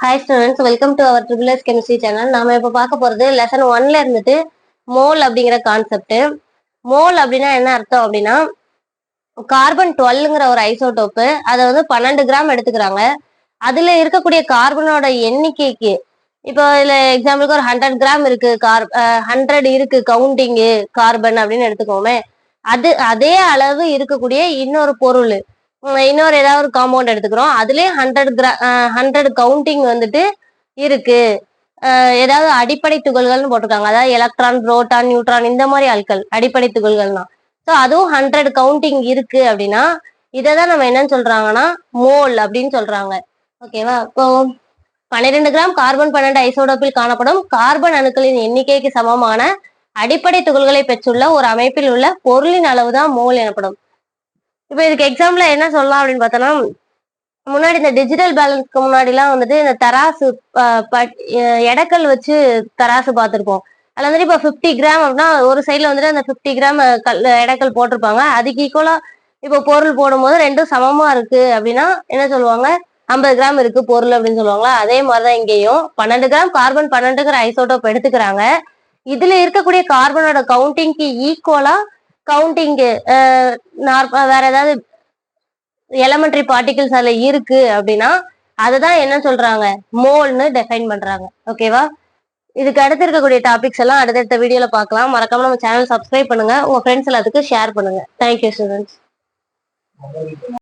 Hi students welcome to our triple S chemistry channel நாம இப்போ பார்க்க போறது லெசன் ஒன்ல இருந்துட்டு மோல் அப்படிங்கிற கான்செப்ட் மோல் அப்படின்னா என்ன அர்த்தம் அப்படின்னா கார்பன் டுவெல்ங்கிற ஒரு ஐசோடோப்பு அதை வந்து பன்னெண்டு கிராம் எடுத்துக்கிறாங்க. அதுல இருக்கக்கூடிய கார்பனோட எண்ணிக்கைக்கு இப்போ இதுல எக்ஸாம்பிளுக்கு ஒரு ஹண்ட்ரட் கிராம் இருக்கு கார் ஹண்ட்ரட் இருக்கு கவுண்டிங்கு கார்பன் அப்படின்னு எடுத்துக்கோமே. அது அதே அளவு இருக்கக்கூடிய இன்னொரு பொருள். இன்னொரு ஏதாவது ஒரு காம்பவுண்ட் எடுத்துக்கிறோம். அதுலேயே ஹண்ட்ரட் கிரா ஹண்ட்ரட் கவுண்டிங் வந்துட்டு இருக்கு. ஏதாவது அடிப்படை துகள்கள்னு போட்டிருக்காங்க. அதாவது எலக்ட்ரான் புரோட்டான் நியூட்ரான் இந்த மாதிரி ஆட்கள் அடிப்படை துகள்கள்னா. ஸோ அதுவும் ஹண்ட்ரட் கவுண்டிங் இருக்கு அப்படின்னா இதை தான் நம்ம என்னன்னு சொல்றாங்கன்னா மோல் அப்படின்னு சொல்றாங்க. ஓகேவா இப்போ பன்னிரெண்டு கிராம் கார்பன் பன்னெண்டு ஐசோடோப்பில் காணப்படும். கார்பன் அணுக்களின் எண்ணிக்கைக்கு சமமான அடிப்படை துகள்களை பெற்றுள்ள ஒரு அமைப்பில் உள்ள பொருளின் அளவு தான் மோல் எனப்படும். இப்போ இதுக்கு எக்ஸாம்பிள் என்ன சொல்லலாம் அப்படின்னு பார்த்தோம்னா முன்னாடி இந்த டிஜிட்டல் பேலன்ஸ்க்கு முன்னாடிலாம் வந்துட்டு இந்த தராசு எடக்கல் எடைக்கல் வச்சு தராசு பார்த்துருப்போம். அதில் வந்துட்டு இப்போ ஃபிஃப்டி கிராம் அப்படின்னா ஒரு சைடில் வந்துட்டு அந்த ஃபிஃப்டி கிராம் கல் எடைக்கல் போட்டிருப்பாங்க. அதுக்கு ஈக்குவலாக இப்போ பொருள் போடும்போது ரெண்டும் சமமா இருக்கு அப்படின்னா என்ன சொல்லுவாங்க? ஐம்பது கிராம் இருக்கு பொருள் அப்படின்னு சொல்லுவாங்களா? அதே மாதிரிதான் இங்கேயும். பன்னெண்டு கிராம் கார்பன் பன்னெண்டுங்கிற ஐசோட்டோப் எடுத்துக்கிறாங்க. இதுல இருக்கக்கூடிய கார்பனோட கவுண்டிங்க்கு ஈக்குவலா கவுண்டிங்கு வேற ஏதாவது எலமெண்ட்ரி பார்ட்டிகிள்ஸ் அதுல இருக்கு அப்படின்னா அதுதான் என்ன சொல்றாங்க? மோல்னு டெஃபைன் பண்றாங்க. ஓகேவா இதுக்கு அடுத்து இருக்கக்கூடிய டாபிக்ஸ் எல்லாம் அடுத்தடுத்த வீடியோல பார்க்கலாம். மறக்காம நம்ம சேனல் சப்ஸ்கிரைப் பண்ணுங்க. உங்க ஃப்ரெண்ட்ஸ் எல்லாத்துக்கும் ஷேர் பண்ணுங்க. Thank you students